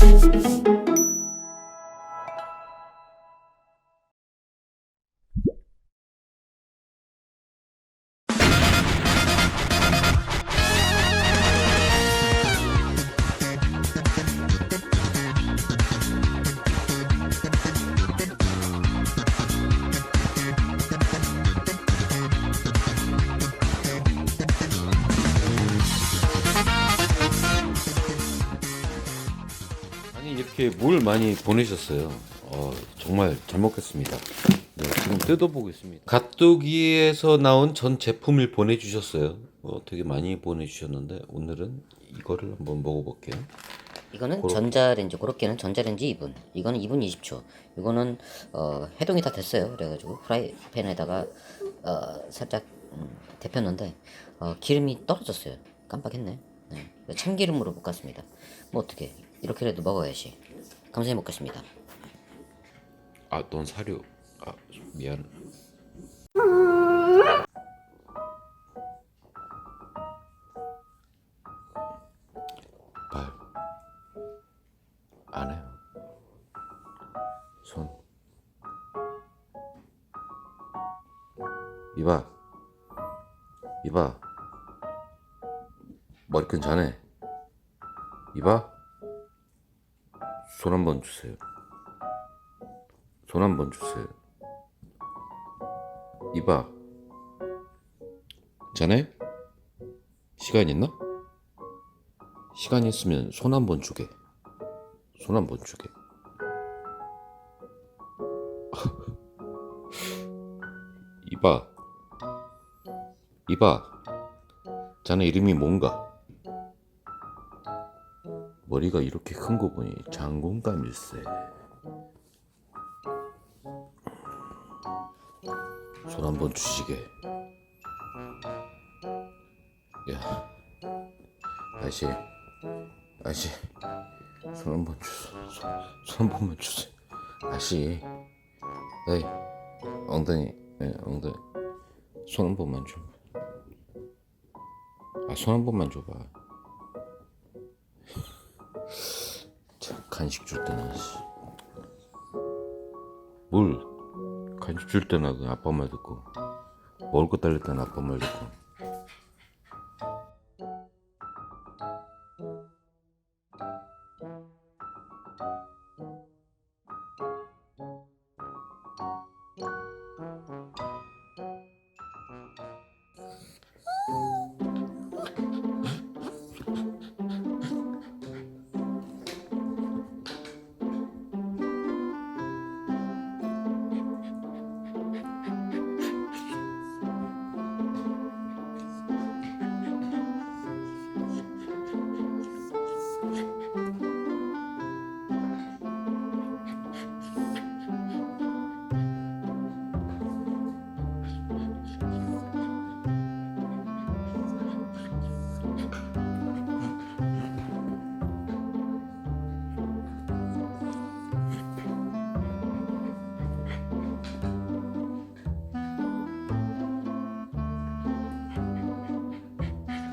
아니 이렇게 물 많이 보내셨어요. 어, 정말 잘 먹겠습니다. 네, 지금 뜯어보겠습니다. 갓도기에서 나온 전 제품을 보내주셨어요. 어, 되게 많이 보내주셨는데 오늘은 이거를 한번 먹어볼게요. 이거는 전자레인지 그렇게는 전자레인지 2분 이거는 2분 20초 이거는 어, 해동이 다 됐어요 그래가지고 프라이팬에다가 어, 살짝 음, 데폈는데 어, 기름이 떨어졌어요 깜빡했네 네. 참기름으로 볶았습니다 뭐 어떻게 이렇게라도 먹어야지 감사히 먹겠습니다 아, 넌 사료. 아, 미안. 발. 안 해요. 손. 이봐. 이봐. 머리끈 자네. 이봐. 손 한 번 주세요. 손 한 번 주세요. 이봐. 자네? 시간 있나? 시간 있으면 손 한 번 주게. 손 한 번 주게. 이봐. 이봐. 자네 이름이 뭔가? 머리가 이렇게 큰 거 보니 장군감일세. 손 한번 주시게. 야, 아저씨, 아저씨, 손 한번 주세요. 손한 번만 주세요. 아저씨, 에이, 엉덩이, 예, 엉덩이, 손 한 번만 줘. 아, 손 한 번만 줘봐. 참, 간식 줄 씨. 뭘, 간식 줄 때나 그 아빠 말 듣고. 먹을 거 달릴 때는 아빠 말 듣고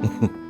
哼 哼